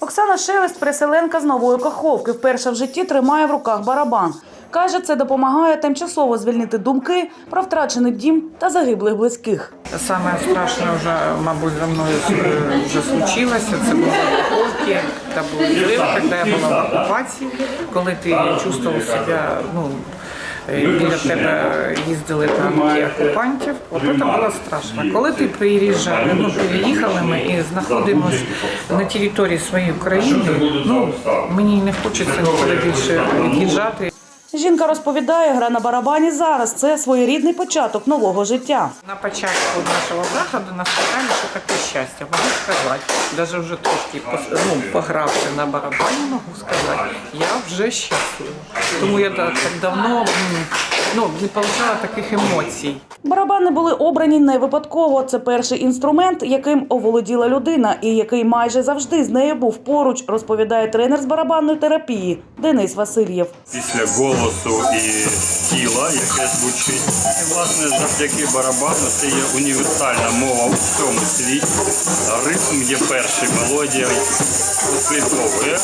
Оксана Шелест, переселенка з нової Каховки, вперше в житті тримає в руках барабан. Каже, це допомагає тимчасово звільнити думки про втрачений дім та загиблих близьких. Самое страшное уже, мабуть, за мною вже случилось. Це в Каховці, це був взрив, коли я була в окупації, коли ти чувствував себе, ну, е, біля тебе їздили танки окупантів, от це було страшно. Коли ти приїжджаєш, ну, приїхали ми і знаходимося на території своєї країни, ну, мені не хочеться нікуди більше від'їжджати. Жінка розповідає, гра на барабані зараз це своєрідний початок нового життя. На початку нашого заходу нас питали, що таке щастя. Можу сказати, навіть вже трошки ну, погравши на барабані, можу сказати, я вже щаслива. Тому я так давно м, ну, не отримала таких емоцій. Барабани були обрані не випадково. Це перший інструмент, яким оволоділа людина, і який майже завжди з нею був поруч, розповідає тренер з барабанної терапії Денис Васильєв. після голосу і тіла, яке звучить. І власне завдяки барабану це є універсальна мова у всьому світі. Ритм є перший, мелодія послідовує.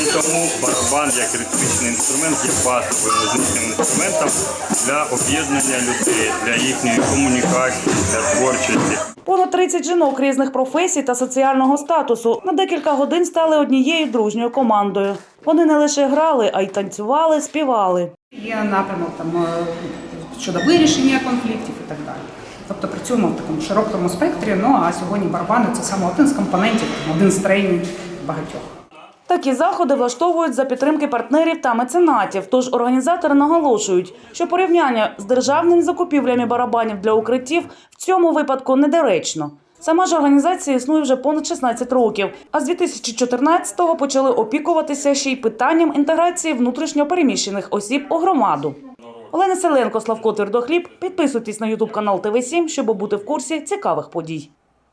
І тому барабан як ритмічний інструмент є базовим музичним інструментом для об'єднання людей, для їхньої комунікації, для творчості. Понад 30 жінок різних професій та соціального статусу на декілька годин стали однією дружньою командою. Вони не лише грали, а й танцювали, співали. Є напрямок там е, щодо вирішення конфліктів і так далі. Тобто працюємо в такому широкому спектрі. Ну а сьогодні барабани це саме один з компонентів, один з тренінгів багатьох. Такі заходи влаштовують за підтримки партнерів та меценатів. Тож організатори наголошують, що порівняння з державними закупівлями барабанів для укриттів в цьому випадку недоречно. Сама ж організація існує вже понад 16 років, а з 2014-го почали опікуватися ще й питанням інтеграції внутрішньо переміщених осіб у громаду. Олена Селенко, Славко Твердохліб. Підписуйтесь на Ютуб канал ТВ 7 щоб бути в курсі цікавих подій.